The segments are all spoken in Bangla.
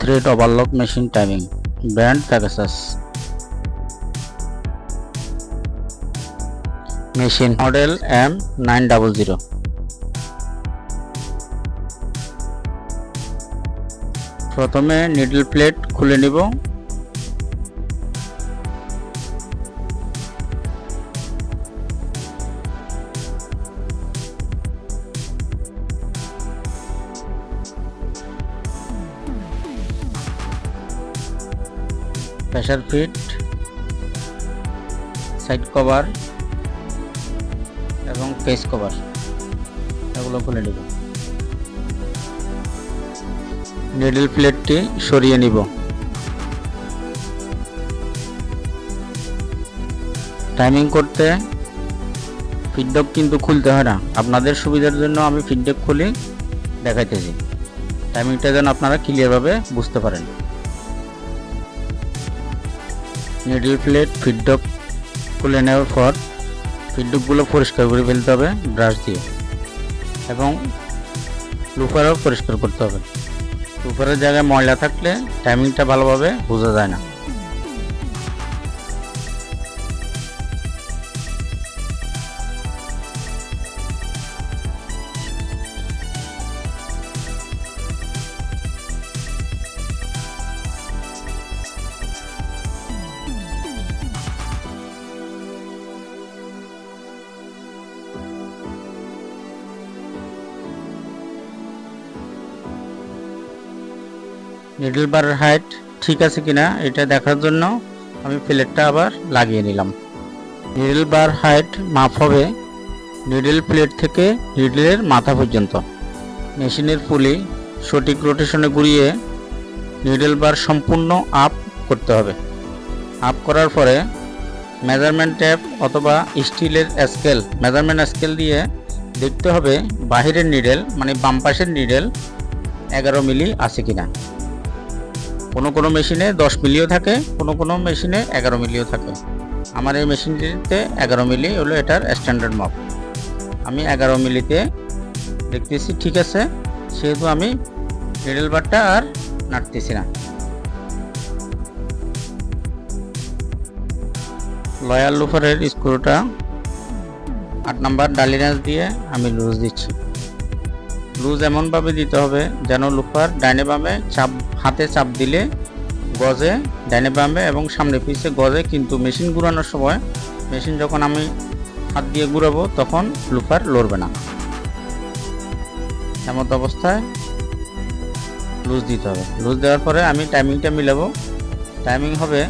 Thread overlock machine timing, brand Pegasus. Machine model M nine double zero. প্রথমে নিডল প্লেট খুলে নিব। প্রেশার ফিট সাইড কভার এবং পেস কভার এগুলো খুলে নিব। নিডল প্লেটটি সরিয়ে নিব। টাইমিং করতে ফিডব্যাক কিন্তু খুলতে হয় না। আপনাদের সুবিধার জন্য আমি ফিডব্যাক খুলি, দেখাইতেছি। টাইমিংটা যেন আপনারা ক্লিয়ারভাবে বুঝতে পারেন। নিডল প্লেট ফিডব্যাক খুলে নেওয়ার পর ফিডব্যাকগুলো পরিষ্কার করে ফেলতে হবে ব্রাশ দিয়ে। এবং লুফারও পরিষ্কার করতে হবে। লুফারের জায়গায় ময়লা থাকলে টাইমিংটা ভালোভাবে বোঝা যায় না। নিডল বারের হাইট ঠিক আছে কিনা এটা দেখার জন্য আমি প্লেটটা আবার লাগিয়ে নিলাম। নিডল বার হাইট মাপ হবে নিডল প্লেট থেকে নিডলের মাথা পর্যন্ত। মেশিনের পুলি সঠিক রোটেশনে ঘুরিয়ে নিডল বার সম্পূর্ণ আপ করতে হবে। আপ করার পরে মেজারমেন্ট ট্যাপ অথবা স্টিলের স্কেল মেজারমেন্ট স্কেল দিয়ে দেখতে হবে বাহিরের নিডেল মানে বাম নিডেল এগারো মিলি আছে কিনা। কোনো কোনো মেশিনে দশ মিলিও থাকে, কোনো কোনো মেশিনে এগারো মিলিও থাকে। আমার এই মেশিনটিতে এগারো মিলি হলো এটার স্ট্যান্ডার্ড মাপ আমি এগারো মিলিতে দেখতেছি, ঠিক আছে, সেহেতু আমি নিডল বারটা আর নাড়তেছি না। লয়াল লুফারের স্ক্রুটা আট নাম্বার ডালিনাস দিয়ে আমি লুজ দিচ্ছি। লুজ এমনভাবে দিতে হবে যেন লুফার ডাইনে বামে চাপ হাতে চাপ দিলে গজে ডাইনে বামে এবং সামনে পিছে গজে কিন্তু মেশিন ঘুরানোর সময়, মেশিন যখন আমি হাত দিয়ে ঘুরাবো তখন লুফার লড়বে না। এমত অবস্থায় লুজ দিতে হবে। লুজ দেওয়ার পরে আমি টাইমিংটা মিলাবো। টাইমিং হবে,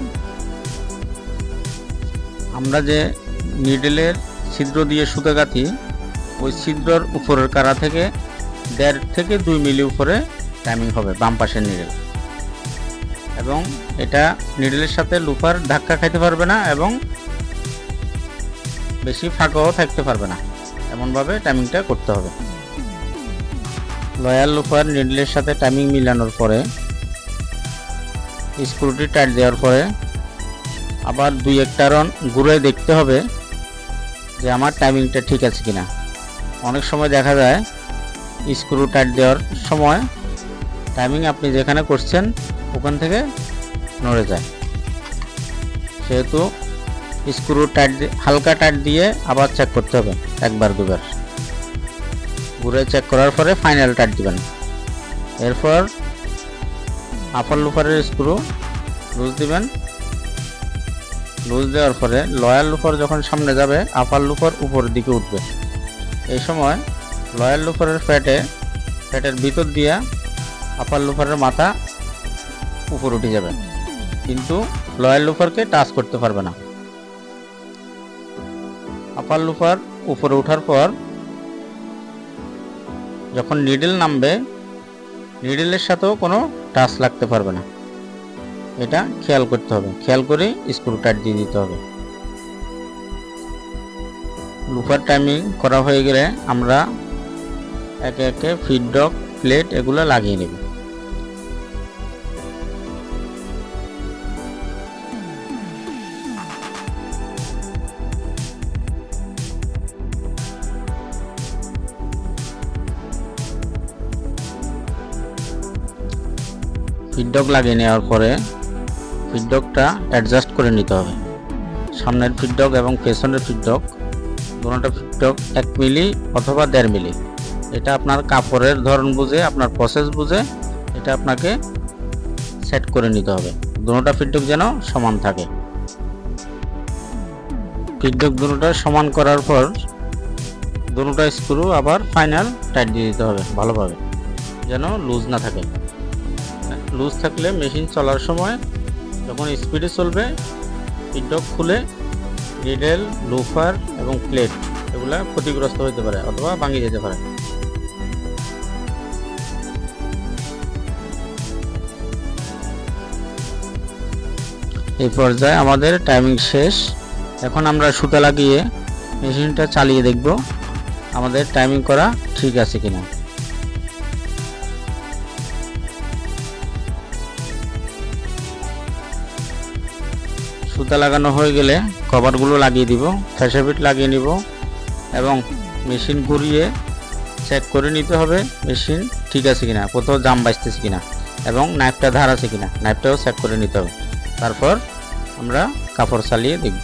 আমরা যে নিডেলের ছিদ্র দিয়ে সুতা গাঁথি, ওই ছিদ্রর উপরের কারা থেকে দেড় থেকে দুই মিলি উপরে টাইমিং হবে, বাম পাশের নিডেল এবং এটা নিডেলের সাথে লুফার ধাক্কা খাইতে পারবে না এবং বেশি ফাঁকাও থাকতে পারবে না। এমনভাবে টাইমিংটা করতে হবে। লয়াল লুফার নিডলের সাথে টাইমিং মিলানোর পরে স্ক্রুটি টাইট দেওয়ার পরে আবার দুই একটা রান ঘুরে দেখতে হবে যে আমার টাইমিংটা ঠিক আছে কিনা। অনেক সময় দেখা যায় স্ক্রু টাইট দেওয়ার সময় টাইমিং আপনি যেখানে করছেন, ওখান থেকে নড়ে যায়। সেহেতু স্ক্রু টাইট হালকা টাইট দিয়ে আবার চেক করতে হবে, একবার দুবার। ঘুরে চেক করার পরে ফাইনাল টাইট দিবেন। এরপর আপার লুফারের স্ক্রু লুজ দিবেন। লুজ দেওয়ার পরে লয়াল লুফার যখন সামনে যাবে আপার লুফার উপরের দিকে উঠবে। এই সময় লয়াল লুফারের ফ্যাটে ফ্যাটের ভিতর দিয়া আপার লুফারের মাথা উপর উঠে যাবে। কিন্তু লয়ার লুফারকে টাচ করতে পারবে না। আপার লুফার উপরে ওঠার পর যখন নিডল নামবে নিডলের সাথেও কোনো টাচ লাগতে পারবে না। এটা খেয়াল করতে হবে। খেয়াল করে স্ক্রু টাইট দিয়ে দিতে হবে। লুফার টাইমিং করা হয়ে গেলে আমরা একে একে ফিডডক প্লেট এগুলো লাগিয়ে নেব। ফিডডক লাগিয়ে নেওয়ার পরে ফিডডকটা অ্যাডজাস্ট করে নিতে হবে। সামনের ফিডডক এবং পেছনের ফিডডক দুটোটা ফিডডক এক মিলি অথবা দেড় মিলি। এটা আপনার কাপড়ের ধরন বুঝে, আপনার প্রসেস বুঝে, এটা আপনাকে সেট করে নিতে হবে। দুটোটা ফিডডক যেন সমান থাকে। ফিডডক দুটোটা সমান করার পর দুটোটা স্ক্রু আবার ফাইনাল টাইট দিয়ে দিতে হবে ভালোভাবে, যেন লুজ না থাকে। লুজ থাকলে মেশিন চলার সময় যখন স্পিডে চলবে ফিডডক খুলে নিডেল লুফার এবং প্লেট এগুলা ক্ষতিগ্রস্ত হতে পারে অথবা ভাঙিয়ে যেতে পারে। এই পর্যায়ে আমাদের টাইমিং শেষ। এখন আমরা সুতা লাগিয়ে মেশিনটা চালিয়ে দেখব আমাদের টাইমিং করা ঠিক আছে কিনা। সুতা লাগানো হয়ে গেলে কভারগুলো লাগিয়ে দিব ফ্যাশাবিট লাগিয়ে নিব এবং মেশিন ঘুরিয়ে চেক করে নিতে হবে মেশিন ঠিক আছে কিনা, কোথাও জাম বাঁচতেছে কিনা এবং নাইফটা ধার আছে কিনা নাইফটাও চেক করে নিতে হবে। তারপর আমরা কাপড় চালিয়ে দেখব।